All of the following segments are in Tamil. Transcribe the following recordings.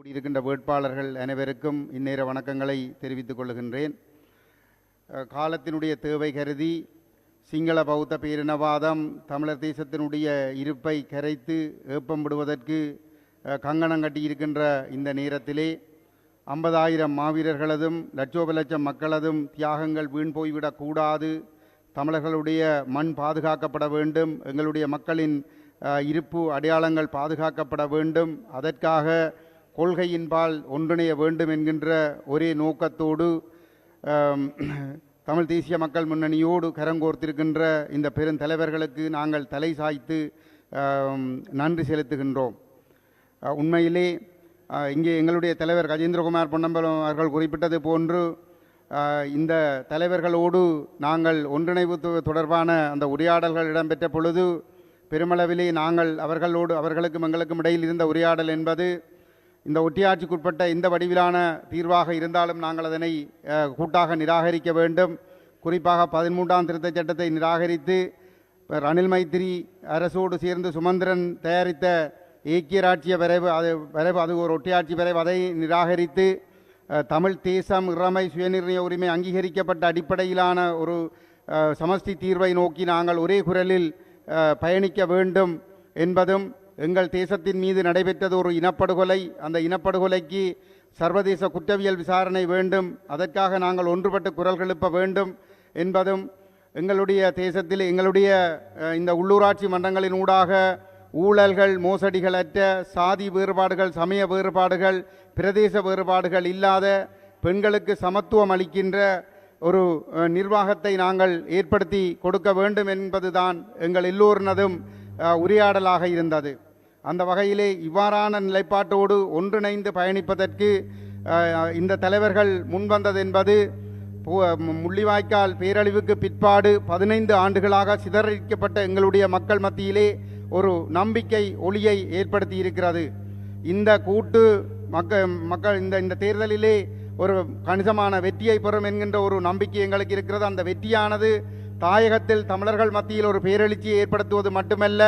கூடியிருக்கின்ற வேட்பாளர்கள் அனைவருக்கும் இந்நேர வணக்கங்களை தெரிவித்துக் கொள்கின்றேன். காலத்தினுடைய தேவை கருதி சிங்கள பௌத்த பேரினவாதம் தமிழர் தேசத்தினுடைய இருப்பை கரைத்து ஏப்பம் விடுவதற்கு கங்கணம் கட்டியிருக்கின்ற இந்த நேரத்திலே ஐம்பதாயிரம் மாவீரர்களதும் லட்சோப லட்சம் மக்களதும் தியாகங்கள் வீண் போய்விடக்கூடாது தமிழர்களுடைய மண் பாதுகாக்கப்பட வேண்டும். எங்களுடைய மக்களின் இருப்பு அடையாளங்கள் பாதுகாக்கப்பட வேண்டும். அதற்காக கொள்கையின்பால் ஒன்றிணைய வேண்டும் என்கின்ற ஒரே நோக்கத்தோடு தமிழ் தேசிய மக்கள் முன்னணியோடு கரங்கோர்த்திருக்கின்ற இந்த பெருந்தலைவர்களுக்கு நாங்கள் தலை சாய்த்து நன்றி செலுத்துகின்றோம். உண்மையிலே இங்கே எங்களுடைய தலைவர் கஜேந்திரகுமார் பொன்னம்பலம் அவர்கள் குறிப்பிட்டது போன்று இந்த தலைவர்களோடு நாங்கள் ஒன்றிணைவு தொடர்பான அந்த உரையாடல்கள் இடம்பெற்ற பொழுது பெருமளவிலே நாங்கள் அவர்களோடு அவர்களுக்கும் எங்களுக்கும் இடையில் இருந்த உரையாடல் என்பது இந்த ஒட்டியாட்சிக்குட்பட்ட இந்த வடிவிலான தீர்வாக இருந்தாலும் நாங்கள் அதனை கூட்டாக நிராகரிக்க வேண்டும். குறிப்பாக பதிமூன்றாம் திருத்தச் சட்டத்தை நிராகரித்து ரணில் மைத்திரி அரசோடு சேர்ந்து சுமந்திரன் தயாரித்த ஏக்கிய ராட்சிய விரைவு அது வரைவு அது ஒரு ஒட்டியாட்சி விரைவு அதை நிராகரித்து தமிழ் தேசம் இறமை சுயநிர்ணய உரிமை அங்கீகரிக்கப்பட்ட அடிப்படையிலான ஒரு சமஸ்தி தீர்வை நோக்கி நாங்கள் ஒரே குரலில் பயணிக்க வேண்டும் என்பதும் எங்கள் தேசத்தின் மீது நடைபெற்றது ஒரு இனப்படுகொலை. அந்த இனப்படுகொலைக்கு சர்வதேச குற்றவியல் விசாரணை வேண்டும். அதற்காக நாங்கள் ஒன்றுபட்டு குரல் எழுப்ப வேண்டும் என்பதும் எங்களுடைய தேசத்தில் எங்களுடைய இந்த உள்ளூராட்சி மன்றங்களின் ஊடாக ஊழல்கள் மோசடிகளற்ற சாதி வேறுபாடுகள் சமய வேறுபாடுகள் பிரதேச வேறுபாடுகள் இல்லாத பெண்களுக்கு சமத்துவம் அளிக்கின்ற ஒரு நிர்வாகத்தை நாங்கள் ஏற்படுத்தி கொடுக்க வேண்டும் என்பதுதான் எங்கள் எல்லோரினதும் உரையாடலாக இருந்தது. அந்த வகையிலே இவ்வாறான நிலைப்பாட்டோடு ஒன்றிணைந்து பயணிப்பதற்கு இந்த தலைவர்கள் முன்வந்தது என்பது பு- முள்ளிவாய்க்கால் பேரழிவுக்கு பிற்பாடு பதினைந்து ஆண்டுகளாக சிதறடிக்கப்பட்ட எங்களுடைய மக்கள் மத்தியிலே ஒரு நம்பிக்கை ஒளியை ஏற்படுத்தி இருக்கிறது இந்த கூட்டு மக்க மக்கள் இந்த இந்த தேர்தலிலே ஒரு கணிசமான வெற்றியை பெறும் என்கின்ற ஒரு நம்பிக்கை எங்களுக்கு இருக்கிறது. அந்த வெற்றியானது தாயகத்தில் தமிழர்கள் மத்தியில் ஒரு பேரெழுச்சியை ஏற்படுத்துவது மட்டுமல்ல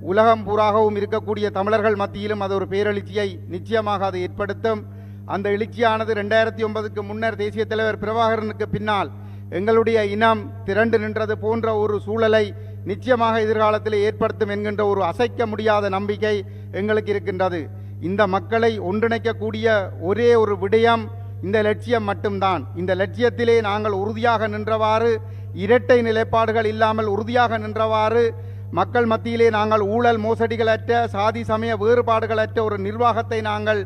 உலகம் பூராகவும் இருக்கக்கூடிய தமிழர்கள் மத்தியிலும் அது ஒரு பேரெழுச்சியை நிச்சயமாக அது ஏற்படுத்தும். அந்த எழுச்சியானது ரெண்டாயிரத்தி ஒன்பதுக்கு முன்னர் தேசிய தலைவர் பிரபாகரனுக்கு பின்னால் எங்களுடைய இனம் திரண்டு நின்றது போன்ற ஒரு சூழலை நிச்சயமாக எதிர்காலத்தில் ஏற்படுத்தும் என்கின்ற ஒரு அசைக்க முடியாத நம்பிக்கை எங்களுக்கு இருக்கின்றது. இந்த மக்களை ஒன்றிணைக்கக்கூடிய ஒரே ஒரு விடயம் இந்த லட்சியம் மட்டும்தான். இந்த லட்சியத்திலே நாங்கள் உறுதியாக நின்றவாறு இரட்டை நிலைப்பாடுகள் இல்லாமல் உறுதியாக நின்றவாறு மக்கள் மத்தியிலே நாங்கள் ஊழல் மோசடிகளற்ற சாதி சமய வேறுபாடுகளற்ற ஒரு நிர்வாகத்தை நாங்கள்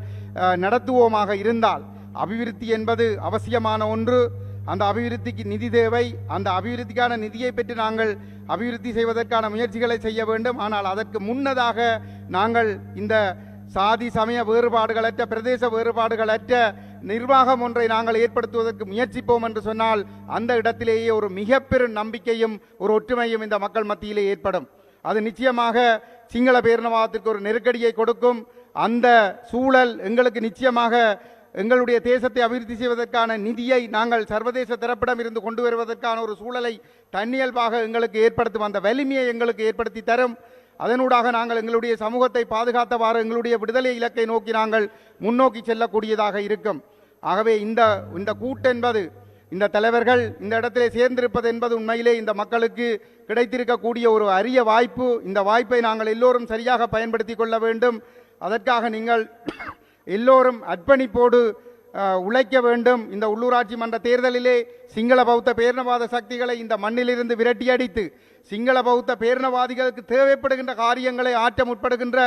நடத்துவோமாக இருந்தால் அபிவிருத்தி என்பது அவசியமான ஒன்று. அந்த அபிவிருத்திக்கு நிதி தேவை. அந்த அபிவிருத்திக்கான நிதியை பெற்று நாங்கள் அபிவிருத்தி செய்வதற்கான முயற்சிகளை செய்ய வேண்டும். ஆனால் அதற்கு முன்னதாக நாங்கள் இந்த சாதி சமய வேறுபாடுகளற்ற பிரதேச வேறுபாடுகளற்ற நிர்வாகம் ஒன்றை நாங்கள் ஏற்படுத்துவதற்கு முயற்சிப்போம் என்று சொன்னால் அந்த இடத்திலேயே ஒரு மிக பெரும் நம்பிக்கையும் ஒரு ஒற்றுமையும் இந்த மக்கள் மத்தியிலே ஏற்படும். அது நிச்சயமாக சிங்கள பேரினவாதத்திற்கு ஒரு நெருக்கடியை கொடுக்கும். அந்த சூழல் எங்களுக்கு நிச்சயமாக எங்களுடைய தேசத்தை அபிவிருத்தி செய்வதற்கான நிதியை நாங்கள் சர்வதேச தரப்பிடம் இருந்து கொண்டு வருவதற்கான ஒரு சூழலை தன்னியல்பாக எங்களுக்கு ஏற்படுத்தும் அந்த வலிமையை எங்களுக்கு ஏற்படுத்தி தரும். அதனூடாக நாங்கள் எங்களுடைய சமூகத்தை பாதுகாத்தவாறு எங்களுடைய விடுதலை இலக்கை நோக்கி நாங்கள் முன்னோக்கி செல்லக்கூடியதாக இருக்கும். ஆகவே இந்த இந்த கூட்டென்பது இந்த தலைவர்கள் இந்த இடத்திலே சேர்ந்திருப்பது என்பது உண்மையிலே இந்த மக்களுக்கு கிடைத்திருக்கக்கூடிய ஒரு அரிய வாய்ப்பு. இந்த வாய்ப்பை நாங்கள் எல்லோரும் சரியாக பயன்படுத்தி கொள்ள வேண்டும். அதற்காக நீங்கள் எல்லோரும் அர்ப்பணிப்போடு உழைக்க வேண்டும். இந்த உள்ளூராட்சி மன்ற தேர்தலிலே சிங்கள பௌத்த பேரினவாத சக்திகளை இந்த மண்ணிலிருந்து விரட்டியடித்து சிங்கள பௌத்த பேரினவாதிகளுக்கு தேவைப்படுகின்ற காரியங்களை ஆற்ற முற்படுகின்ற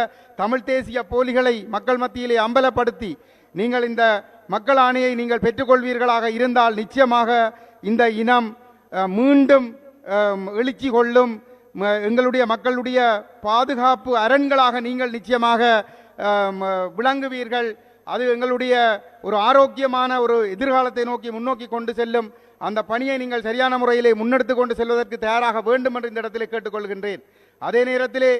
தமிழ் தேசிய போலிகளை மக்கள் மத்தியிலே அம்பலப்படுத்தி நீங்கள் இந்த மக்கள் ஆணையை நீங்கள் பெற்றுக்கொள்வீர்களாக இருந்தால் நிச்சயமாக இந்த இனம் மீண்டும் எழுச்சி கொள்ளும் எங்களுடைய மக்களுடைய பாதுகாப்பு அரண்களாக நீங்கள் நிச்சயமாக விளங்குவீர்கள். அது எங்களுடைய ஒரு ஆரோக்கியமான ஒரு எதிர்காலத்தை நோக்கி முன்னோக்கி கொண்டு செல்லும். அந்த பணியை நீங்கள் சரியான முறையிலே முன்னெடுத்து கொண்டு செல்வதற்கு தயாராக வேண்டும் என்று இந்த இடத்திலே கேட்டுக்கொள்கின்றேன். அதே நேரத்திலே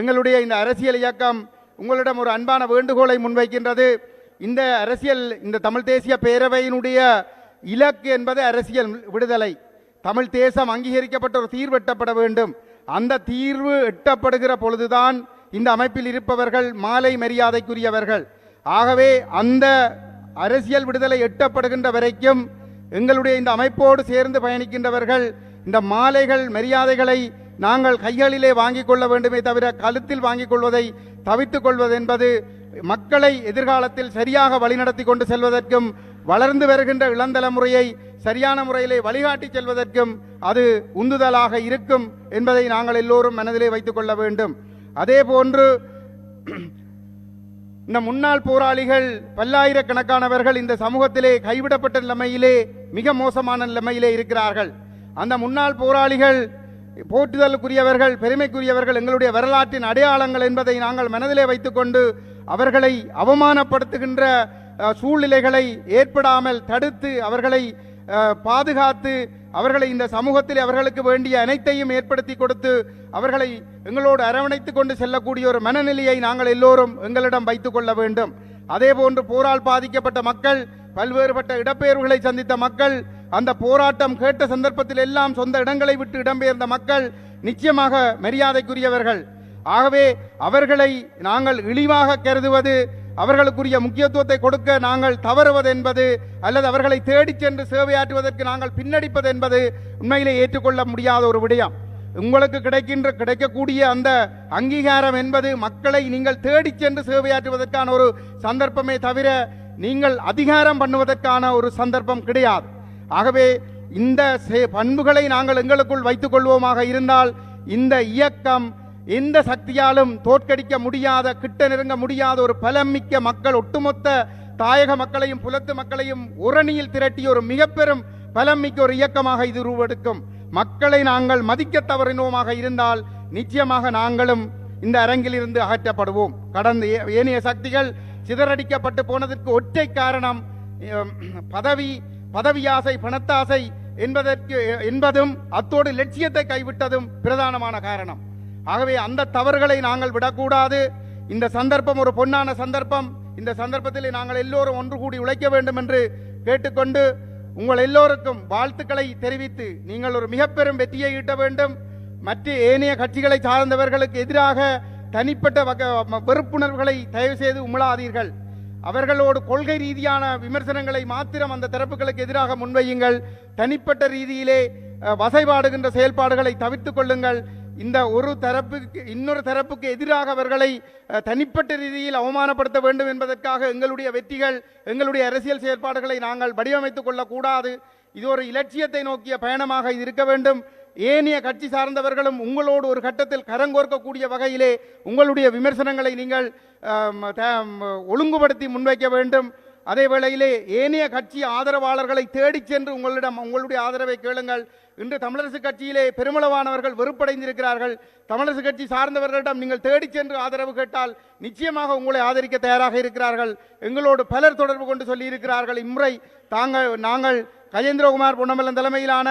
எங்களுடைய இந்த அரசியல் இயக்கம் உங்களிடம் ஒரு அன்பான வேண்டுகோளை முன்வைக்கின்றது. இந்த அரசியல் இந்த தமிழ் தேசிய பேரவையினுடைய இலக்கு என்பது அரசியல் விடுதலை. தமிழ் தேசம் அங்கீகரிக்கப்பட்ட ஒரு தீர்வு எட்டப்பட வேண்டும். அந்த தீர்வு எட்டப்படுகிற பொழுதுதான் இந்த அமைப்பில் இருப்பவர்கள் மாலை மரியாதைக்குரியவர்கள். ஆகவே அந்த அரசியல் விடுதலை எட்டப்படுகின்ற வரைக்கும் எங்களுடைய இந்த அமைப்போடு சேர்ந்து பயணிக்கின்றவர்கள் இந்த மாலைகள் மரியாதைகளை நாங்கள் கைகளிலே வாங்கிக் கொள்ள வேண்டுமே தவிர கழுத்தில் வாங்கிக் கொள்வதை தவித்துக் கொள்வது என்பது மக்களை எதிர்காலத்தில் சரியாக வழிநடத்தி கொண்டு செல்வதற்கும் வளர்ந்து வருகின்ற இளந்தலைமுறையை சரியான முறையிலே வழிகாட்டி செல்வதற்கும் அது உந்துதலாக இருக்கும் என்பதை நாங்கள் எல்லோரும் மனதிலே வைத்துக் கொள்ள வேண்டும். அதே போன்று இந்த முன்னாள் போராளிகள் பல்லாயிரக்கணக்கானவர்கள் இந்த சமூகத்திலே கைவிடப்பட்ட நிலைமையிலே மிக மோசமான நிலைமையிலே இருக்கிறார்கள். அந்த முன்னாள் போராளிகள் போற்றுதலுக்குரியவர்கள் பெருமைக்குரியவர்கள் எங்களுடைய வரலாற்றின் அடையாளங்கள் என்பதை நாங்கள் மனதிலே வைத்துக்கொண்டு அவர்களை அவமானப்படுத்துகின்ற சூழ்நிலைகளை ஏற்படாமல் தடுத்து அவர்களை பாதுகாத்து அவர்களை இந்த சமூகத்தில் அவர்களுக்கு வேண்டிய அனைத்தையும் ஏற்படுத்தி கொடுத்து அவர்களை எங்களோடு அரவணைத்துக் கொண்டு செல்லக்கூடிய ஒரு மனநிலையை நாங்கள் எல்லோரும் எங்களிடம் வைத்துக் கொள்ள வேண்டும். அதே போன்று போரால் பாதிக்கப்பட்ட மக்கள் பல்வேறுபட்ட இடப்பெயர்வுகளை சந்தித்த மக்கள் அந்த போராட்டம் கேட்ட சந்தர்ப்பத்தில் எல்லாம் சொந்த இடங்களை விட்டு இடம்பெயர்ந்த மக்கள் நிச்சயமாக மரியாதைக்குரியவர்கள். ஆகவே அவர்களை நாங்கள் இழிவாக கருதுவது அவர்களுக்குரிய முக்கியத்துவத்தை கொடுக்க நாங்கள் தவறுவது என்பது அல்லது அவர்களை தேடிச் சென்று சேவையாற்றுவதற்கு நாங்கள் பின்னடிப்பது என்பது உண்மையிலே ஏற்றுக்கொள்ள முடியாத ஒரு விடயம். உங்களுக்கு கிடைக்கின்ற கிடைக்கக்கூடிய அந்த அங்கீகாரம் என்பது மக்களை நீங்கள் தேடிச் சென்று சேவையாற்றுவதற்கான ஒரு சந்தர்ப்பமே தவிர நீங்கள் அதிகாரம் பண்ணுவதற்கான ஒரு சந்தர்ப்பம் கிடையாது. ஆகவே இந்த பண்புகளை நாங்கள் எங்களுக்குள் வைத்துக் கொள்வோமாக இருந்தால் இந்த இயக்கம் எந்த சக்தியாலும் தோற்கடிக்க முடியாத கிட்ட நெருங்க முடியாத ஒரு பலமிக்க மக்கள் ஒட்டுமொத்த தாயக மக்களையும் புலத்து மக்களையும் உரணியில் திரட்டிய ஒரு மிக பெரும் பலம் மிக்க ஒரு இயக்கமாக இது உருவெடுக்கும் மக்களை நாங்கள் மதிக்க தவறினோமாக இருந்தால் நிச்சயமாக நாங்களும் இந்த அரங்கில் இருந்து அகற்றப்படுவோம். கடந்த ஏ- ஏனைய சக்திகள் சிதறடிக்கப்பட்டு போனதற்கு ஒற்றை காரணம் பதவி பதவியாசை பணத்தாசை என்பதற்கு என்பதும் அத்தோடு லட்சியத்தை கைவிட்டதும் பிரதானமான காரணம். ஆகவே அந்த தவறுகளை நாங்கள் விடக்கூடாது. இந்த சந்தர்ப்பம் ஒரு பொன்னான சந்தர்ப்பம். இந்த சந்தர்ப்பத்தில் நாங்கள் எல்லோரும் ஒன்று கூடி உழைக்க வேண்டும் என்று கேட்டுக்கொண்டு உங்கள் எல்லோருக்கும் வாழ்த்துக்களை தெரிவித்து நீங்கள் ஒரு மிக பெரும் வெற்றியை ஈட்ட வேண்டும். மற்ற ஏனைய கட்சிகளை சார்ந்தவர்களுக்கு எதிராக தனிப்பட்ட வக வெறுப்புணர்வுகளை தயவு செய்து உமிழாதீர்கள். அவர்களோடு கொள்கை ரீதியான விமர்சனங்களை மாத்திரம் அந்த தரப்புகளுக்கு எதிராக முன்வையுங்கள். தனிப்பட்ட ரீதியிலே வசைபாடுகின்ற செயல்பாடுகளை தவிர்த்து கொள்ளுங்கள். இந்த ஒரு தரப்புக்கு இன்னொரு தரப்புக்கு எதிராக அவர்களை தனிப்பட்ட ரீதியில் அவமானப்படுத்த வேண்டும் என்பதற்காக எங்களுடைய வெற்றிகள் எங்களுடைய அரசியல் செயற்பாடுகளை நாங்கள் வடிவமைத்துக் கொள்ளக்கூடாது. இது ஒரு இலட்சியத்தை நோக்கிய பயணமாக இது இருக்க வேண்டும். ஏனைய கட்சி சார்ந்தவர்களும் உங்களோடு ஒரு கட்டத்தில் கரங்கோர்க்கக்கூடிய வகையிலே உங்களுடைய விமர்சனங்களை நீங்கள் த- ஒழுங்குபடுத்தி முன்வைக்க வேண்டும். அதே வேளையிலே ஏனைய கட்சி ஆதரவாளர்களை தேடிச் சென்று உங்களிடம் உங்களுடைய ஆதரவை கேளுங்கள். இன்று தமிழரசு கட்சியிலே பெருமளவானவர்கள் வெறுப்படைந்திருக்கிறார்கள். தமிழரசு கட்சி சார்ந்தவர்களிடம் நீங்கள் தேடிச் சென்று ஆதரவு கேட்டால் நிச்சயமாக உங்களை ஆதரிக்க தயாராக இருக்கிறார்கள். எங்களோடு பலர் தொடர்பு கொண்டு சொல்லியிருக்கிறார்கள். இம்முறை தாங்கள் நாங்கள் கஜேந்திரகுமார் பொன்னமல்லன் தலைமையிலான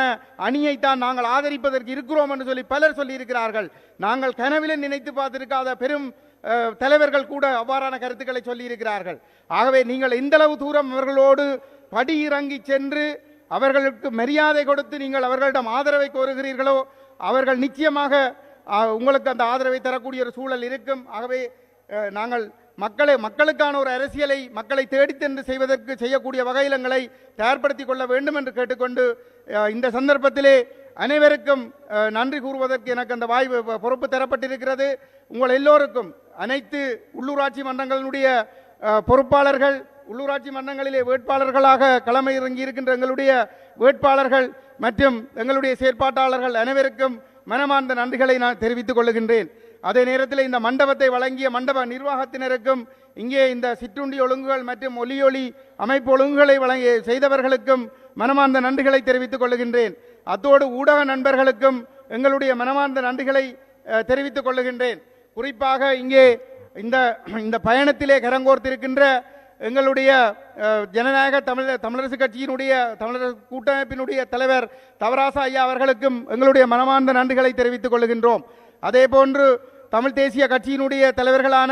அணியைத்தான் நாங்கள் ஆதரிப்பதற்கு இருக்கிறோம் என்று சொல்லி பலர் சொல்லியிருக்கிறார்கள். நாங்கள் கனவிலும் நினைத்து பார்த்திருக்காத பெரும் தலைவர்கள் கூட அவ்வாறான கருத்துக்களை சொல்லியிருக்கிறார்கள். ஆகவே நீங்கள் இந்தளவு தூரம் அவர்களோடு படி இறங்கி சென்று அவர்களுக்கு மரியாதை கொடுத்து நீங்கள் அவர்களிடம் ஆதரவை கோருகிறீர்களோ அவர்கள் நிச்சயமாக உங்களுக்கு அந்த ஆதரவை தரக்கூடிய ஒரு சூழல் இருக்கும். ஆகவே நாங்கள் மக்களை மக்களுக்கான ஒரு அரசியலை மக்களை தேடித்தென்று செய்வதற்கு செய்யக்கூடிய வகையிலங்களை தயார்படுத்தி கொள்ள வேண்டும் என்று கேட்டுக்கொண்டு இந்த சந்தர்ப்பத்திலே அனைவருக்கும் நன்றி கூறுவதற்கு எனக்கு அந்த வாய்ப்பு பொறுப்பு தரப்பட்டிருக்கிறது. உங்கள் எல்லோருக்கும் அனைத்து உள்ளூராட்சி மன்றங்களினுடைய பொறுப்பாளர்கள் உள்ளூராட்சி மன்றங்களிலே வேட்பாளர்களாக களமை இறங்கி இருக்கின்ற எங்களுடைய வேட்பாளர்கள் மற்றும் எங்களுடைய செயற்பாட்டாளர்கள் அனைவருக்கும் மனமார்ந்த நன்றிகளை நான் தெரிவித்துக் கொள்கின்றேன். அதே நேரத்தில் இந்த மண்டபத்தை வழங்கிய மண்டப நிர்வாகத்தினருக்கும் இங்கே இந்த சிற்றுண்டி ஒழுங்குகள் மற்றும் ஒலியொலி அமைப்பு ஒழுங்குகளை வழங்கி செய்தவர்களுக்கும் மனமார்ந்த நன்றிகளை தெரிவித்துக் கொள்கின்றேன். அத்தோடு ஊடக நண்பர்களுக்கும் எங்களுடைய மனமார்ந்த நன்றிகளை தெரிவித்துக் கொள்கின்றேன். குறிப்பாக இங்கே இந்த இந்த பயணத்திலே கரங்கோர்த்திருக்கின்ற எங்களுடைய ஜனநாயக தமிழ தமிழரசு கட்சியினுடைய தமிழரசு கூட்டமைப்பினுடைய தலைவர் தவராசா ஐயா அவர்களுக்கும் எங்களுடைய மனமார்ந்த நன்றிகளை தெரிவித்துக் கொள்கின்றோம். அதே போன்று தமிழ் தேசிய கட்சியினுடைய தலைவர்களான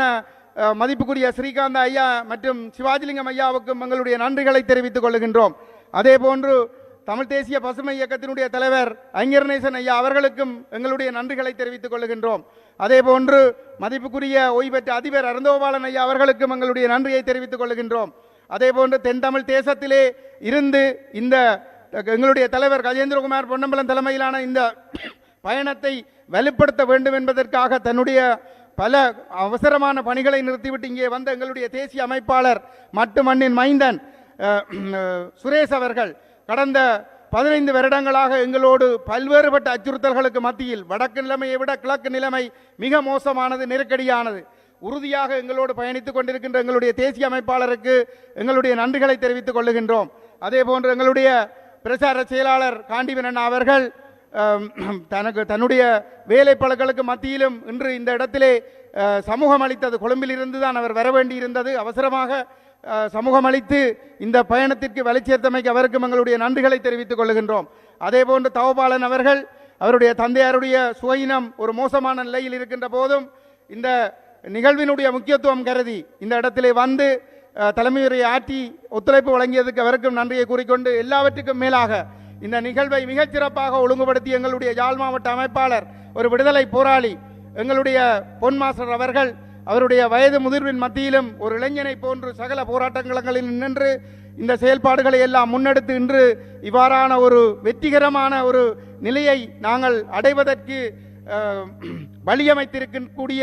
மதிப்புக்குரிய ஸ்ரீகாந்த் ஐயா மற்றும் சிவாஜிலிங்கம் ஐயாவுக்கும் எங்களுடைய நன்றிகளை தெரிவித்துக் கொள்கின்றோம். அதே போன்று தமிழ் தேசிய பசுமை இயக்கத்தினுடைய தலைவர் ஐங்கரநேசன் ஐயா அவர்களுக்கும் எங்களுடைய நன்றிகளை தெரிவித்துக் கொள்கின்றோம். அதே போன்று மதிப்புக்குரிய ஓய்வு பெற்ற அதிபர் அருந்தோபாலன் ஐயா அவர்களுக்கும் எங்களுடைய நன்றியை தெரிவித்துக் கொள்கின்றோம். அதே போன்று தென் தமிழ் தேசத்திலே இருந்து இந்த எங்களுடைய தலைவர் கஜேந்திரகுமார் பொன்னம்பலம் தலைமையிலான இந்த பயணத்தை வலுப்படுத்த வேண்டும் என்பதற்காக தன்னுடைய பல அவசரமான பணிகளை நிறுத்திவிட்டு இங்கே வந்த எங்களுடைய தேசிய அமைப்பாளர் மட்டு மண்ணின் மைந்தன் சுரேஷ் அவர்கள் கடந்த பதினைந்து வருடங்களாக எங்களோடு பல்வேறுபட்ட அச்சுறுத்தல்களுக்கு மத்தியில் வடக்கு நிலைமையை விட கிழக்கு நிலைமை மிக மோசமானது நெருக்கடியானது. உறுதியாக எங்களோடு பயணித்துக் கொண்டிருக்கின்ற எங்களுடைய தேசிய அமைப்பாளருக்கு எங்களுடைய நன்றிகளை தெரிவித்துக் கொள்ளுகின்றோம். அதே போன்று எங்களுடைய பிரச்சார செயலாளர் காண்டிவன் அவர்கள் தனக்கு தன்னுடைய வேலை பழக்களுக்கு மத்தியிலும் இன்று இந்த இடத்திலே சமூகம் அளித்தது கொழும்பிலிருந்து தான் அவர் வர வேண்டியிருந்தது. அவசரமாக சமூகம் அளித்து இந்த பயணத்திற்கு வலிச்சேர்த்தமைக்கு அவருக்கும் எங்களுடைய நன்றிகளை தெரிவித்துக் கொள்கின்றோம். அதே போன்று தவபாலன் அவர்கள் அவருடைய தந்தையாருடைய சுயினம் ஒரு மோசமான நிலையில் இருக்கின்ற போதும் இந்த நிகழ்வினுடைய முக்கியத்துவம் கருதி இந்த இடத்திலே வந்து தலைமையுறை ஆற்றி ஒத்துழைப்பு வழங்கியதுக்கு அவருக்கும் நன்றியை கூறிக்கொண்டு எல்லாவற்றுக்கும் மேலாக இந்த நிகழ்வை மிகச்சிறப்பாக ஒழுங்குபடுத்தி எங்களுடைய யாழ் மாவட்ட அமைப்பாளர் ஒரு விடுதலை போராளி எங்களுடைய பொன் மாஸ்டர் அவர்கள் அவருடைய வயது முதிர்வின் மத்தியிலும் ஒரு இளைஞனை போன்று சகல போராட்டங்களில் நின்று இந்த செயல்பாடுகளை எல்லாம் முன்னெடுத்து இன்று இவ்வாறான ஒரு வெற்றிகரமான ஒரு நிலையை நாங்கள் அடைவதற்கு வழியமைத்திருக்க வழியமைத்திருக்கக்கூடிய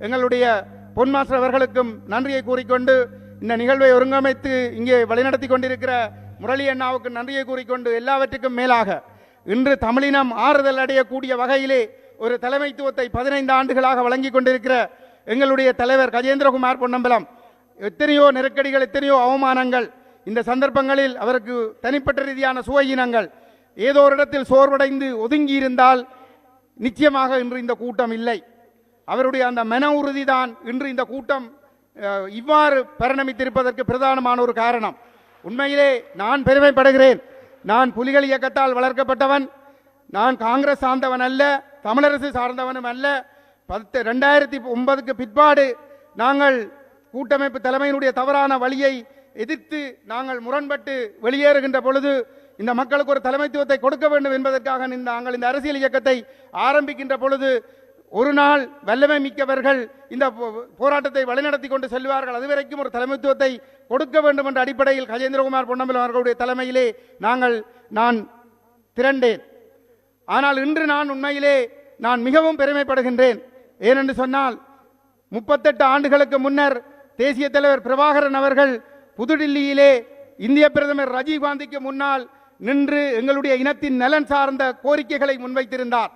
எங்களுடைய பொன்மாஸ்டர் அவர்களுக்கும் நன்றியை கூறிக்கொண்டு இந்த நிகழ்வை ஒருங்கமைத்து இங்கே வழிநடத்தி கொண்டிருக்கிற முரளி அண்ணாவுக்கு நன்றியை கூறிக்கொண்டு எல்லாவற்றுக்கும் மேலாக இன்று தமிழினம் ஆறுதல் அடையக்கூடிய வகையிலே ஒரு தலைமைத்துவத்தை பதினைந்து ஆண்டுகளாக வழங்கிக் கொண்டிருக்கிற எங்களுடைய தலைவர் கஜேந்திரகுமார் பொன்னம்பலம் எத்தனையோ நெருக்கடிகள் எத்தனையோ அவமானங்கள் இந்த சந்தர்ப்பங்களில் அவருக்கு தனிப்பட்ட ரீதியான சுவையினங்கள் ஏதோ ஒரு இடத்தில் சோர்வடைந்து ஒதுங்கி இருந்தால் நிச்சயமாக இன்று இந்த கூட்டம் இல்லை. அவருடைய அந்த மன உறுதிதான் இன்று இந்த கூட்டம் இவ்வாறு பரிணமித்திருப்பதற்கு பிரதானமான ஒரு காரணம். உண்மையிலே நான் பெருமைப்படுகிறேன். நான் புலிகள் இயக்கத்தால் வளர்க்கப்பட்டவன். நான் காங்கிரஸ் சார்ந்தவன் அல்ல தமிழரசு சார்ந்தவனும் அல்ல பத்து ரெண்டாயிரத்தி ஒன்பதுக்கு பிற்பாடு நாங்கள் கூட்டமைப்பு தலைமையினுடைய தவறான வழியை எதிர்த்து நாங்கள் முரண்பட்டு வெளியேறுகின்ற பொழுது இந்த மக்களுக்கு ஒரு தலைமைத்துவத்தை கொடுக்க வேண்டும் என்பதற்காக இந்த நாங்கள் இந்த அரசியல் இயக்கத்தை ஆரம்பிக்கின்ற பொழுது ஒரு நாள் வல்லமை மிக்கவர்கள் இந்த போ- போராட்டத்தை வழிநடத்தி கொண்டு செல்வார்கள். அதுவரைக்கும் ஒரு தலைமைத்துவத்தை கொடுக்க வேண்டும் என்ற அடிப்படையில் கஜேந்திரகுமார் பொன்னம்பலம் அவர்களுடைய தலைமையிலே நாங்கள் நான் திரண்டேன். ஆனால் இன்று நான் உண்மையிலே நான் மிகவும் பெருமைப்படுகின்றேன். ஏனென்று சொன்னால் முப்பத்தெட்டு ஆண்டுகளுக்கு முன்னர் தேசிய தலைவர் பிரபாகரன் அவர்கள் புதுடில்லியிலே இந்திய பிரதமர் ரஜீவ்காந்திக்கு முன்னால் நின்று எங்களுடைய இனத்தின் நலன் சார்ந்த கோரிக்கைகளை முன்வைத்திருந்தார்.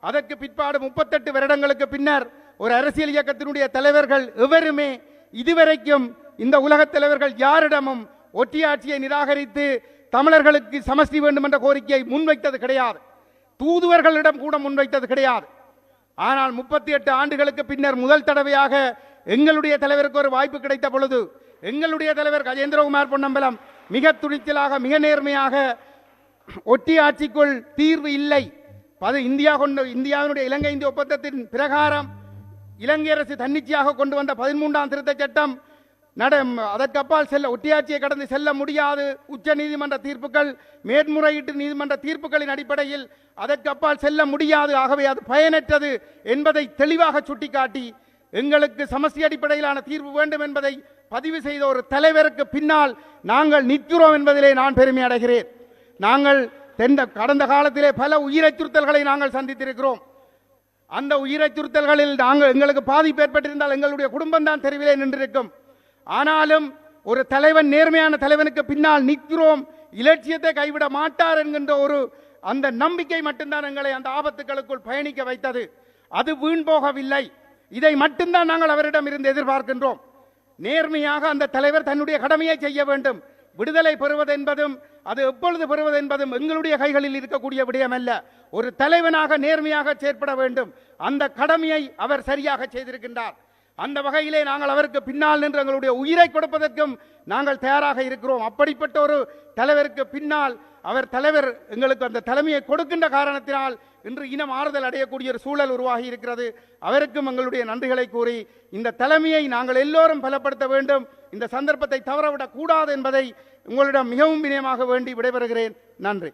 அதற்கு பிற்பாடு முப்பத்தெட்டு வருடங்களுக்கு பின்னர் ஒரு அரசியல் இயக்கத்தினுடைய தலைவர்கள் எவருமே இதுவரைக்கும் இந்த உலகத் தலைவர்கள் யாரிடமும் ஒற்றியாட்சியை நிராகரித்து தமிழர்களுக்கு சமஷ்டி வேண்டும் என்ற கோரிக்கையை முன்வைத்தது கிடையாது. தூதுவர்களிடம் கூட முன்வைத்தது கிடையாது. ஆனால் முப்பத்தி எட்டு ஆண்டுகளுக்கு பின்னர் முதல் தடவையாக எங்களுடைய தலைவருக்கு ஒரு வாய்ப்பு கிடைத்த பொழுது எங்களுடைய தலைவர் கஜேந்திரகுமார் பொன்னம்பலம் மிக துணிச்சலாக மிக நேர்மையாக ஒட்டி ஆட்சிக்குள் தீர்வு இல்லை. அது இந்தியா கொண்டு இந்தியாவினுடைய இலங்கை இந்திய ஒப்பந்தத்தின் பிரகாரம் இலங்கை அரசு தன்னிச்சையாக கொண்டு வந்த பதிமூன்றாம் திருத்த சட்டம் நட அதற்கப்பால் செல்ல ஒட்டியாட்சியை கடந்து செல்ல முடியாது. உச்ச நீதிமன்ற தீர்ப்புகள் மேன்முறையீட்டு நீதிமன்ற தீர்ப்புகளின் அடிப்படையில் அதற்கப்பால் செல்ல முடியாது. ஆகவே அது பயனற்றது என்பதை தெளிவாக சுட்டிக்காட்டி எங்களுக்கு சமஸ்தி அடிப்படையிலான தீர்வு வேண்டும் என்பதை பதிவு செய்த ஒரு தலைவருக்கு பின்னால் நாங்கள் நிற்கிறோம் என்பதிலே நான் பெருமை அடைகிறேன். நாங்கள் தெந்த கடந்த காலத்திலே பல உயிரச்சுறுத்தல்களை நாங்கள் சந்தித்திருக்கிறோம். அந்த உயிரச்சுறுத்தல்களில் நாங்கள் எங்களுக்கு பாதிப்பு ஏற்பட்டிருந்தால் எங்களுடைய குடும்பம் தான் தெருவிலே நின்றிருக்கும். ஆனாலும் ஒரு தலைவன் நேர்மையான தலைவனுக்கு பின்னால் நிற்கிறோம். இலட்சியத்தை கைவிட மாட்டார் என்கின்ற ஒரு அந்த நம்பிக்கை மட்டும்தான் எங்களை அந்த ஆபத்துகளுக்குள் பயணிக்க வைத்தது. அது வீண் போகவில்லை. இதை மட்டும்தான் நாங்கள் அவரிடம் இருந்து எதிர்பார்க்கின்றோம். நேர்மையாக அந்த தலைவர் தன்னுடைய கடமையை செய்ய வேண்டும். விடுதலை பெறுவது என்பதும் அது எப்பொழுது பெறுவது என்பதும் எங்களுடைய கைகளில் இருக்கக்கூடிய விடயம் அல்ல ஒரு தலைவனாக நேர்மையாக செயற்பட வேண்டும். அந்த கடமையை அவர் சரியாக செய்திருக்கின்றார். அந்த வகையிலே நாங்கள் அவருக்கு பின்னால் நின்று எங்களுடைய உயிரை கொடுப்பதற்கும் நாங்கள் தயாராக இருக்கிறோம். அப்படிப்பட்ட ஒரு தலைவருக்கு பின்னால் அவர் தலைவர் எங்களுக்கு அந்த தலைமையை கொடுக்கின்ற காரணத்தினால் இன்று இனம் ஆறுதல் அடையக்கூடிய ஒரு சூழல் உருவாகி இருக்கிறது. அவருக்கும் எங்களுடைய நன்றிகளை கூறி இந்த தலைமையை நாங்கள் எல்லோரும் பலப்படுத்த வேண்டும். இந்த சந்தர்ப்பத்தை தவறவிடக் கூடாது என்பதை உங்களிடம் மிகவும் வினயமாக வேண்டி விடைபெறுகிறேன். நன்றி.